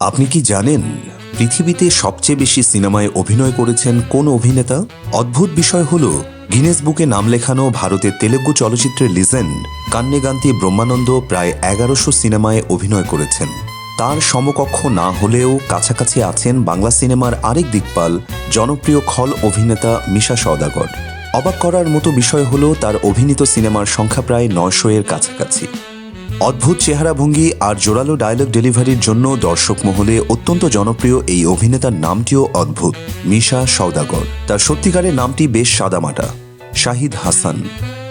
আপনি কি জানেন পৃথিবীতে সবচেয়ে বেশি সিনেমায় অভিনয় করেছেন কোন অভিনেতা? অদ্ভুত বিষয় হল গিনেস বুকে নাম লেখানো ভারতের তেলেগু চলচ্চিত্রের লিজেন্ড কান্নেগান্তি ব্রহ্মানন্দ প্রায় এগারোশো সিনেমায় অভিনয় করেছেন। তার সমকক্ষ না হলেও কাছাকাছি আছেন বাংলা সিনেমার আরেক দিকপাল, জনপ্রিয় খল অভিনেতা মিশা সওদাগর। অবাক করার মতো বিষয় হল, তার অভিনীত সিনেমার সংখ্যা প্রায় নয়শো এর কাছাকাছি। অদ্ভুত চেহারাভঙ্গি আর জোরালো ডায়লগ ডেলিভারির জন্য দর্শক মহলে অত্যন্ত জনপ্রিয় এই অভিনেতার নামটিও অদ্ভুত, মিশা সওদাগর। তার সত্যিকারের নামটি বেশ সাদামাটা, শাহিদ হাসান।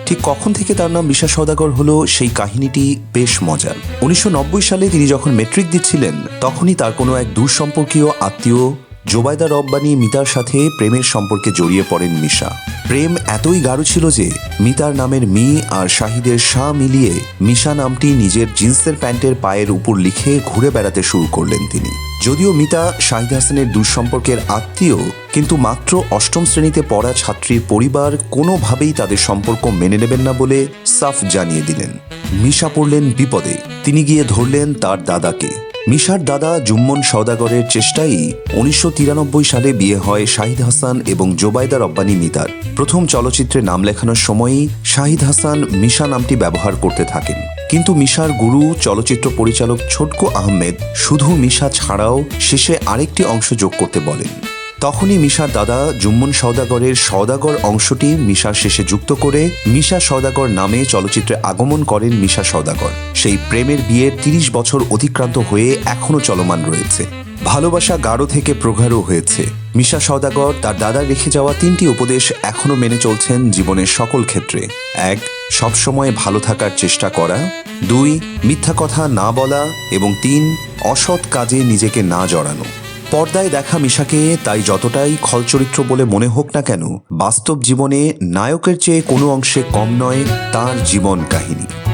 ঠিক কখন থেকে তার নাম মিশা সওদাগর হলো সেই কাহিনীটি বেশ মজার। উনিশশো নব্বই সালে তিনি যখন মেট্রিক দিচ্ছিলেন, তখনই তার কোনো এক দূরসম্পর্কীয় আত্মীয় জোবায়দা রব্বানি মিতার সাথে প্রেমের সম্পর্কে জড়িয়ে পড়েন মিশা। প্রেম এতই গাঢ় ছিল যে মিতার নামের মি আর শাহিদের শাহ মিলিয়ে মিশা নামটি নিজের জিন্সের প্যান্টের পায়ের উপর লিখে ঘুরে বেড়াতে শুরু করলেন তিনি। যদিও মিতা শাহিদ হাসানের দুঃসম্পর্কের আত্মীয়, কিন্তু মাত্র অষ্টম শ্রেণীতে পড়া ছাত্রীর পরিবার কোনোভাবেই তাদের সম্পর্ক মেনে নেবেন না বলে সাফ জানিয়ে দিলেন। মিশা পড়লেন বিপদে। তিনি গিয়ে ধরলেন তার দাদাকে। মিশার দাদা জুম্মন সওদাগরের চেষ্টাই উনিশশো তিরানব্বই সালে বিয়ে হয় শাহিদ হাসান এবং জোবায়দা রব্বানি মিতার। প্রথম চলচ্চিত্রে নাম লেখানোর সময়ই শাহিদ হাসান মিশা নামটি ব্যবহার করতে থাকেন। কিন্তু মিশার গুরু, চলচ্চিত্র পরিচালক ছোটকু আহমেদ শুধু মিশা ছাড়াও শেষে আরেকটি অংশ যোগ করতে বলেন। তখনই মিশার দাদা জুম্মন সওদাগরের সওদাগর অংশটি মিশার শেষে যুক্ত করে মিশা সওদাগর নামে চলচ্চিত্রে আগমন করেন মিশা সওদাগর। সেই প্রেমের বিয়ের তিরিশ বছর অতিক্রান্ত হয়ে এখনও চলমান রয়েছে। ভালোবাসা গাঢ় থেকে প্রগাঢ় হয়েছে। মিশা সওদাগর তার দাদা রেখে যাওয়া তিনটি উপদেশ এখনও মেনে চলছেন জীবনের সকল ক্ষেত্রে। এক, সবসময় ভালো থাকার চেষ্টা করা। দুই, মিথ্যা কথা না বলা। এবং তিন, অসৎ কাজে নিজেকে না জড়ানো। পর্দায় দেখা মিশাকে, তাই যতটাই খলচরিত্র বলে মনে হোক না কেন, বাস্তব জীবনে নায়কের চেয়ে কোনো অংশে কম নয় তার জীবন কাহিনী।